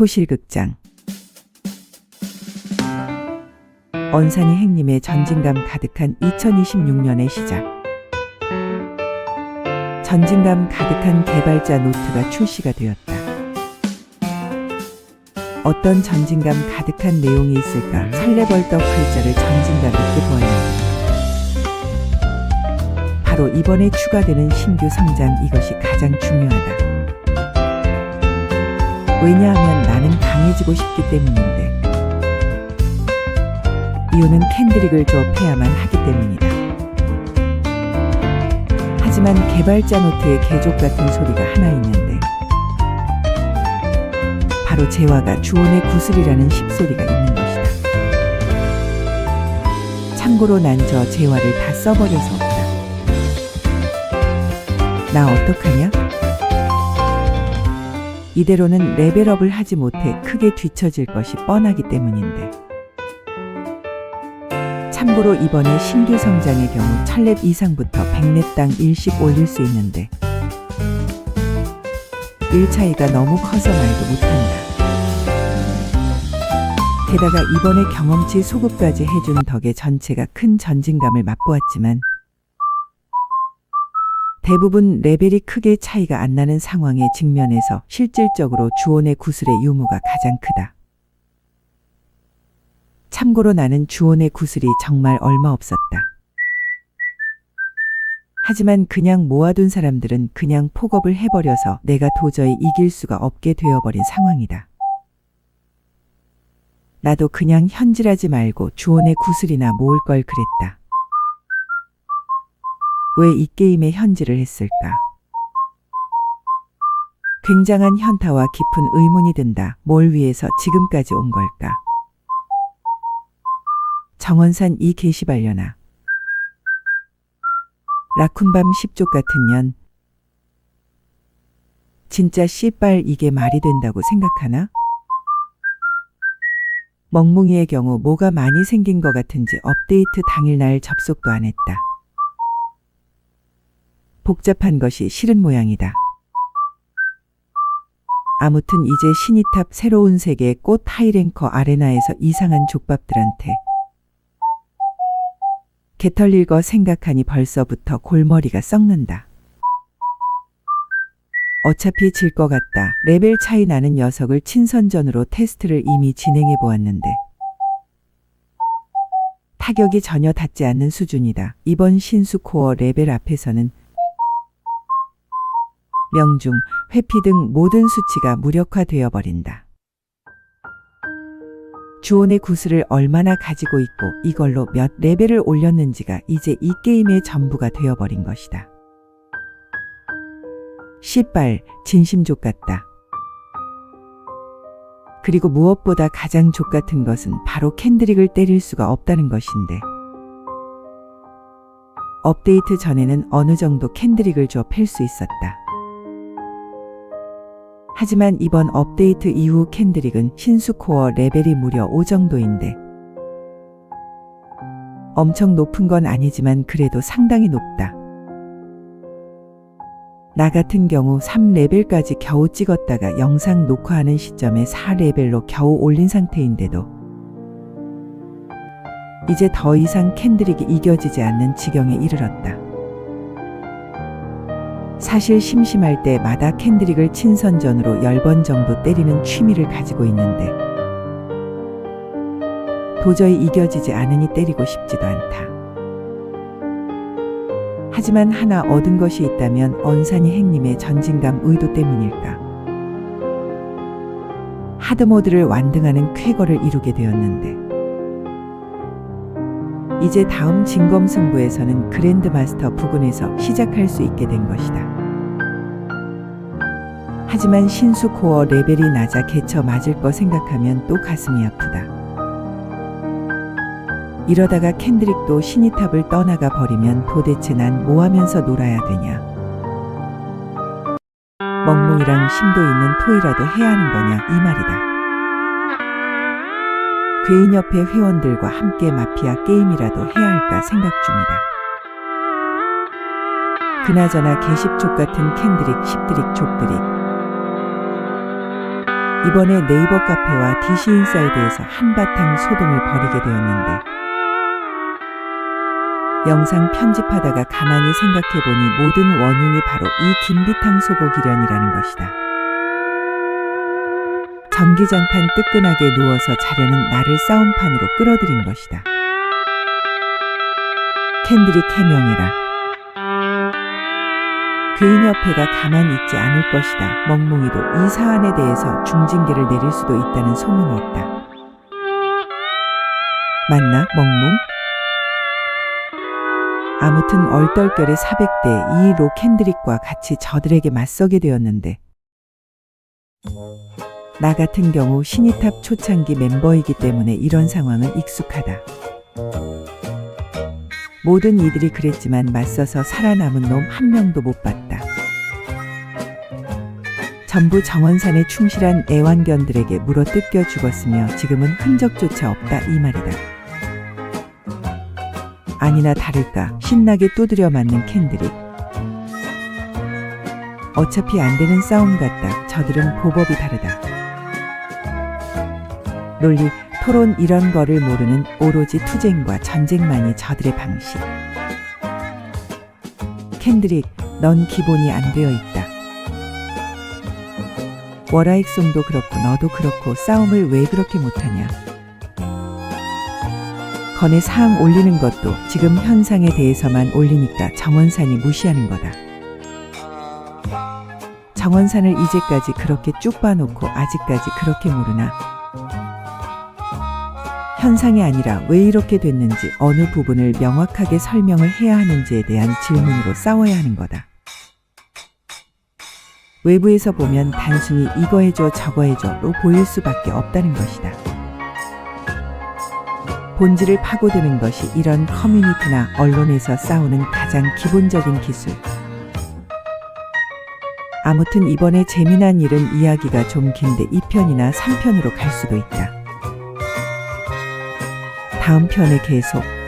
토실극장 언산이 행님의 전진감 가득한 2026년의 시작 전진감 가득한 개발자 노트가 출시가 되었다. 어떤 전진감 가득한 내용이 있을까 설레벌떡 글자를 전진감 있게 보았는데 바로 이번에 추가되는 신규 성장 이것이 가장 중요하다. 왜냐하면 나는 강해지고 싶기 때문인데. 이유는 캔드릭을 조업해야만 하기 때문이다. 하지만 개발자 노트에 개족 같은 소리가 하나 있는데 바로 재화가 주온의 구슬이라는 십소리가 있는 것이다. 참고로 난 저 재화를 다 써버려서 없다. 나 어떡하냐? 이대로는 레벨업을 하지 못해 크게 뒤처질 것이 뻔하기 때문인데. 참고로 이번에 신규 성장의 경우 1000렙 이상부터 100렙당 1씩 올릴 수 있는데 1 차이가 너무 커서 말도 못한다. 게다가 이번에 경험치 소급까지 해준 덕에 전체가 큰 전진감을 맛보았지만 대부분 레벨이 크게 차이가 안 나는 상황에 직면해서 실질적으로 주온의 구슬의 유무가 가장 크다. 참고로 나는 주온의 구슬이 정말 얼마 없었다. 하지만 그냥 모아둔 사람들은 그냥 폭업을 해버려서 내가 도저히 이길 수가 없게 되어버린 상황이다. 나도 그냥 현질하지 말고 주온의 구슬이나 모을 걸 그랬다. 왜 이 게임에 현질을 했을까? 굉장한 현타와 깊은 의문이 든다. 뭘 위해서 지금까지 온 걸까? 정원산 이 게시발려나. 라쿤밤 10족 같은 년. 진짜 씨발 이게 말이 된다고 생각하나? 멍뭉이의 경우 뭐가 많이 생긴 것 같은지 업데이트 당일날 접속도 안 했다. 복잡한 것이 싫은 모양이다. 아무튼 이제 신이탑 새로운 세계 꽃 하이랭커 아레나에서 이상한 족밥들한테 개털릴 거 생각하니 벌써부터 골머리가 썩는다. 어차피 질 것 같다. 레벨 차이 나는 녀석을 친선전으로 테스트를 이미 진행해 보았는데 타격이 전혀 닿지 않는 수준이다. 이번 신수 코어 레벨 앞에서는 명중, 회피 등 모든 수치가 무력화되어 버린다. 주온의 구슬을 얼마나 가지고 있고 이걸로 몇 레벨을 올렸는지가 이제 이 게임의 전부가 되어버린 것이다. 씨발, 진심족 같다. 그리고 무엇보다 가장 족 같은 것은 바로 캔드릭을 때릴 수가 없다는 것인데. 업데이트 전에는 어느 정도 캔드릭을 줘 팰 수 있었다. 하지만 이번 업데이트 이후 캔드릭은 신수 코어 레벨이 무려 5 정도인데 엄청 높은 건 아니지만 그래도 상당히 높다. 나 같은 경우 3레벨까지 겨우 찍었다가 영상 녹화하는 시점에 4레벨로 겨우 올린 상태인데도 이제 더 이상 캔드릭이 이겨지지 않는 지경에 이르렀다. 사실 심심할 때마다 캔드릭을 친선전으로 10번 정도 때리는 취미를 가지고 있는데 도저히 이겨지지 않으니 때리고 싶지도 않다. 하지만 하나 얻은 것이 있다면 언산이 행님의 전진감 의도 때문일까. 하드모드를 완등하는 쾌거를 이루게 되었는데 이제 다음 진검 승부에서는 그랜드마스터 부근에서 시작할 수 있게 된 것이다. 하지만 신수 코어 레벨이 낮아 개쳐 맞을 거 생각하면 또 가슴이 아프다. 이러다가 캔드릭도 신이탑을 떠나가 버리면 도대체 난 뭐 하면서 놀아야 되냐. 멍뭉이랑 심도 있는 토이라도 해야 하는 거냐 이 말이다. 괴인협회 회원들과 함께 마피아 게임이라도 해야 할까 생각 중이다. 그나저나 개십족 같은 캔드릭, 십드릭, 족드릭. 이번에 네이버 카페와 DC 인사이드에서 한바탕 소동을 벌이게 되었는데 영상 편집하다가 가만히 생각해보니 모든 원흉이 바로 이 김비탕 소고기련이라는 것이다. 전기장판 뜨끈하게 누워서 자려는 나를 싸움판으로 끌어들인 것이다. 캔들이 캐명해라. 그인 옆에가 가만히 있지 않을 것이다. 멍뭉이도 이 사안에 대해서 중징계를 내릴 수도 있다는 소문이 있다. 맞나, 멍뭉? 아무튼 얼떨결에 400대 이 로캔드릭과 같이 저들에게 맞서게 되었는데 나 같은 경우 신이탑 초창기 멤버이기 때문에 이런 상황은 익숙하다. 모든 이들이 그랬지만 맞서서 살아남은 놈 한 명도 못 봤다. 전부 정원산에 충실한 애완견들에게 물어 뜯겨 죽었으며 지금은 흔적조차 없다 이 말이다. 아니나 다를까 신나게 두드려 맞는 캔들이 어차피 안 되는 싸움 같다. 저들은 보법이 다르다. 논리, 토론 이런 거를 모르는 오로지 투쟁과 전쟁만이 저들의 방식. 캔드릭, 넌 기본이 안 되어 있다. 워라익송도 그렇고 너도 그렇고 싸움을 왜 그렇게 못하냐. 건에 사항 올리는 것도 지금 현상에 대해서만 올리니까 정원산이 무시하는 거다. 정원산을 이제까지 그렇게 쭉 봐놓고 아직까지 그렇게 모르나? 현상이 아니라 왜 이렇게 됐는지 어느 부분을 명확하게 설명을 해야 하는지에 대한 질문으로 싸워야 하는 거다. 외부에서 보면 단순히 이거 해줘 저거 해줘로 보일 수밖에 없다는 것이다. 본질을 파고드는 것이 이런 커뮤니티나 언론에서 싸우는 가장 기본적인 기술. 아무튼 이번에 재미난 일은 이야기가 좀 긴데 2편이나 3편으로 갈 수도 있다. 다음 편에 계속